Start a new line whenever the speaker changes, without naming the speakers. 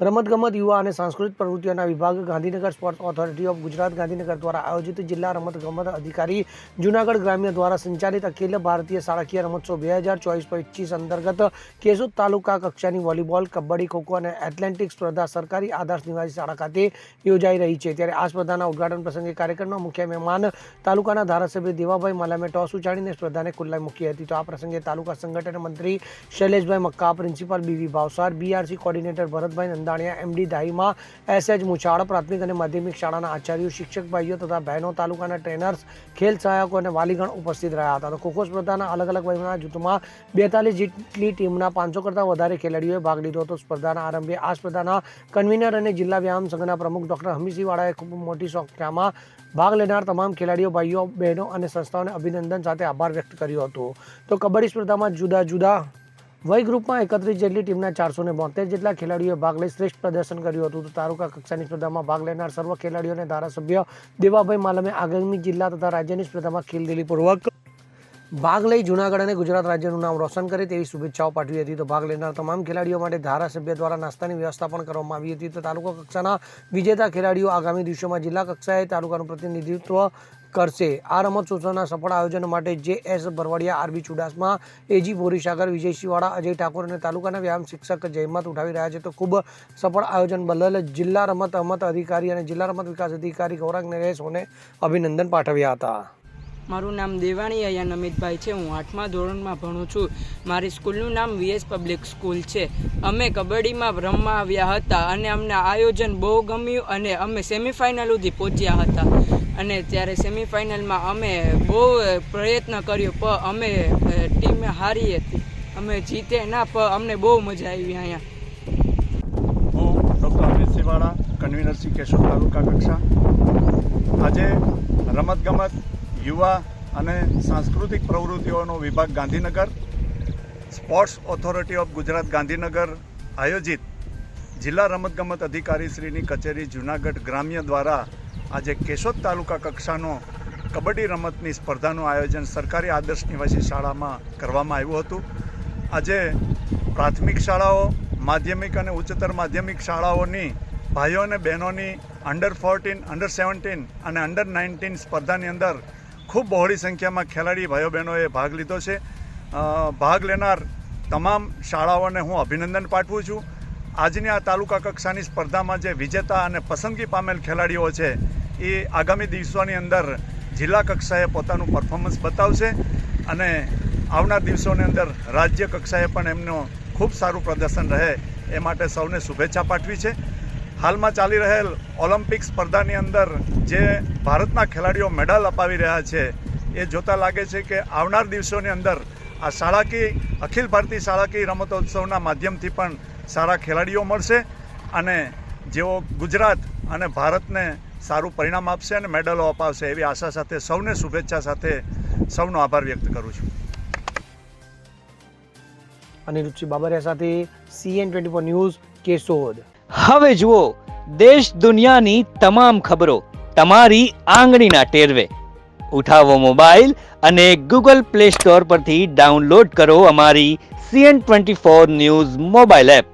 રમતગમત, યુવા અને સાંસ્કૃતિક પ્રવૃત્તિઓના વિભાગ, Gandhinagar sports authority of Gujarat Gandhinagar દ્વારા આયોજિત જિલ્લા રમતગમત અધિકારી, જુનાગઢ ગ્રામ્ય દ્વારા સંચાલિત અખિલ ભારતીય શાળાકીય રમોત્સવ બે હજાર ચોવીસ પચીસ અંતર્ગત કેશોદ તાલુકા કક્ષાની વોલીબોલ, કબડ્ડી ખોખો અને એથ્લેટિક્સ સ્પર્ધા સરકારી આદર્શ નિવાસી શાળા ખાતે યોજાઈ રહી છે. ત્યારે આ સ્પર્ધાના ઉદઘાટન પ્રસંગે કાર્યક્રમમાં મુખ્ય મહેમાન તાલુકાના ધારાસભ્ય દેવાભાઈ માલામે ટોસ ઉછાળીને સ્પર્ધાને ખુલ્લાઈ મૂકી હતી. તો આ પ્રસંગે તાલુકા સંગઠન મંત્રી Shaileshbhai Makka, principal BV Bhavsar BRC coordinator Bharatbhai Nandaniya MD Dahima SH Muchhal પ્રાથમિક અને માધ્યમિક શાળાના આચાર્યો, શિક્ષક ભાઈઓ તથા બહેનો, તાલુકાના ટ્રેનર્સ, ખેલ સહાયકો અને વાલીગણ ઉપસ્થિત રહ્યા હતા. તો ખોખો સ્પર્ધાના અલગ અલગ વયના જૂથમાં બેતાલીસ જેટલી ટીમના પાંચસો કરતાં વધારે ખેલાડીઓએ ભાગ લીધો હતો. સ્પર્ધાના આરંભે આ સ્પર્ધાના કન્વીનર અને જિલ્લા વ્યાયામ સંઘના પ્રમુખ ડોક્ટર હમીસિંહવાળાએ ખૂબ મોટી સંખ્યામાં ભાગ લેનાર તમામ ખેલાડીઓ, ભાઈઓ, બહેનો અને સંસ્થાઓને અભિનંદન સાથે આભાર વ્યક્ત કર્યો હતો. તો કબડ્ડી સ્પર્ધામાં જુદા જુદા વય ગ્રુપમાં એકત્રીસ જેટલી ટીમના ચારસો ને બોતેર જેટલા ખેલાડીઓએ ભાગ લઈ શ્રેષ્ઠ પ્રદર્શન કર્યું હતું. તો તાલુકા કક્ષાની સ્પર્ધામાં ભાગ લેનાર સર્વ ખેલાડીઓને ધારાસભ્ય દેવાભાઈ માલમે આગામી જિલ્લા તથા રાજ્યની સ્પર્ધામાં ખેલદિલીપૂર્વક ભાગ લઈ જૂનાગઢ અને ગુજરાત રાજ્યનું નામ રોશન કરે તેવી શુભેચ્છાઓ પાઠવી હતી. તો ભાગ લેનાર તમામ ખેલાડીઓ માટે ધારાસભ્ય દ્વારા નાસ્તાની વ્યવસ્થા પણ કરવામાં આવી હતી. તો તાલુકા કક્ષાના વિજેતા ખેલાડીઓ આગામી દિવસોમાં જિલ્લા કક્ષાએ તાલુકાનું પ્રતિનિધિત્વ કરશે. આ રમત રમતોત્સવના સફળ આયોજન માટે J S Bharwadiya RB Chudasama AG Borisagar Vijaysinh Vala Ajay Thakor અને તાલુકાના વ્યાયામ શિક્ષક જહેમત ઉઠાવી રહ્યા છે. તો ખૂબ સફળ આયોજન બદલ જિલ્લા રમત અમત અધિકારી અને જિલ્લા રમત વિકાસ અધિકારી ગૌરાંગ નરેશોને અભિનંદન પાઠવ્યા હતા.
મારું નામ દેવાણી અયાન નમિતભાઈ છે. હું આઠમા ધોરણમાં ભણું છું. મારી સ્કૂલનું નામ વીએસ પબ્લિક સ્કૂલ છે. અમે કબડ્ડીમાં રમવા આવ્યા હતા અને અમને આયોજન બહુ ગમ્યું અને અમે સેમિફાઇનલ સુધી પહોંચ્યા હતા. અને ત્યારે સેમિફાઇનલમાં અમે બહુ પ્રયત્ન કર્યો, પણ અમે ટીમ હારી હતી. અમે જીતે ના, પણ અમને બહુ મજા આવી અહીંયા.
હું ડૉક્ટર અમિત સિવાળા કન્વીનર શ્રી તાલુકા કક્ષા. આજે રમતગમત, યુવા અને સાંસ્કૃતિક પ્રવૃત્તિઓનો વિભાગ Gandhinagar sports authority of Gujarat Gandhinagar આયોજિત જિલ્લા રમતગમત અધિકારી શ્રીની કચેરી જૂનાગઢ ગ્રામ્ય દ્વારા આજે કેશોદ તાલુકા કક્ષાનો કબડ્ડી રમતની સ્પર્ધાનું આયોજન સરકારી આદર્શ નિવાસી શાળામાં કરવામાં આવ્યું હતું. આજે પ્રાથમિક શાળાઓ, માધ્યમિક અને ઉચ્ચતર માધ્યમિક શાળાઓની ભાઈઓ અને બહેનોની અંડર ફોર્ટીન અંડર સેવન્ટીન અને અંડર નાઇન્ટીન સ્પર્ધાની અંદર ખૂબ બહોળી સંખ્યામાં ખેલાડી ભાઈઓ બહેનોએ ભાગ લીધો છે. ભાગ લેનાર તમામ શાળાઓને હું અભિનંદન પાઠવું છું. આજની આ તાલુકા કક્ષાની સ્પર્ધામાં જે વિજેતા અને પસંદગી પામેલ ખેલાડીઓ છે એ આગામી દિવસોની અંદર જિલ્લા કક્ષાએ પોતાનું પરફોર્મન્સ બતાવશે અને આવનાર દિવસોની અંદર રાજ્ય કક્ષાએ પણ એમનું ખૂબ સારું પ્રદર્શન રહે એ માટે સૌને શુભેચ્છા પાઠવી છે. હાલમાં ચાલી રહેલ ઓલિમ્પિક સ્પર્ધાની અંદર જે ભારતના ખેલાડીઓ મેડલ અપાવી રહ્યા છે, એ જોતા લાગે છે કે આવનાર દિવસોની અંદર આ શાળાકીય અખિલ ભારતીય શાળાકીય રમતોત્સવના માધ્યમથી પણ સારા ખેલાડીઓ મળશે અને જેઓ ગુજરાત અને ભારતને સારું પરિણામ આપશે અને મેડલો અપાવશે એવી આશા સાથે સૌને શુભેચ્છા સાથે સૌનો આભાર વ્યક્ત કરું છું.
અનિરુચિ બાબરિયા સાથે CN twenty four news Keshod.
હવે જુઓ દેશ દુનિયાની તમામ ખબરો તમારી આંગળીના ટેરવે. ઉઠાવો મોબાઈલ અને ગૂગલ પ્લે સ્ટોર પરથી ડાઉનલોડ કરો અમારી CN twenty four news mobile app.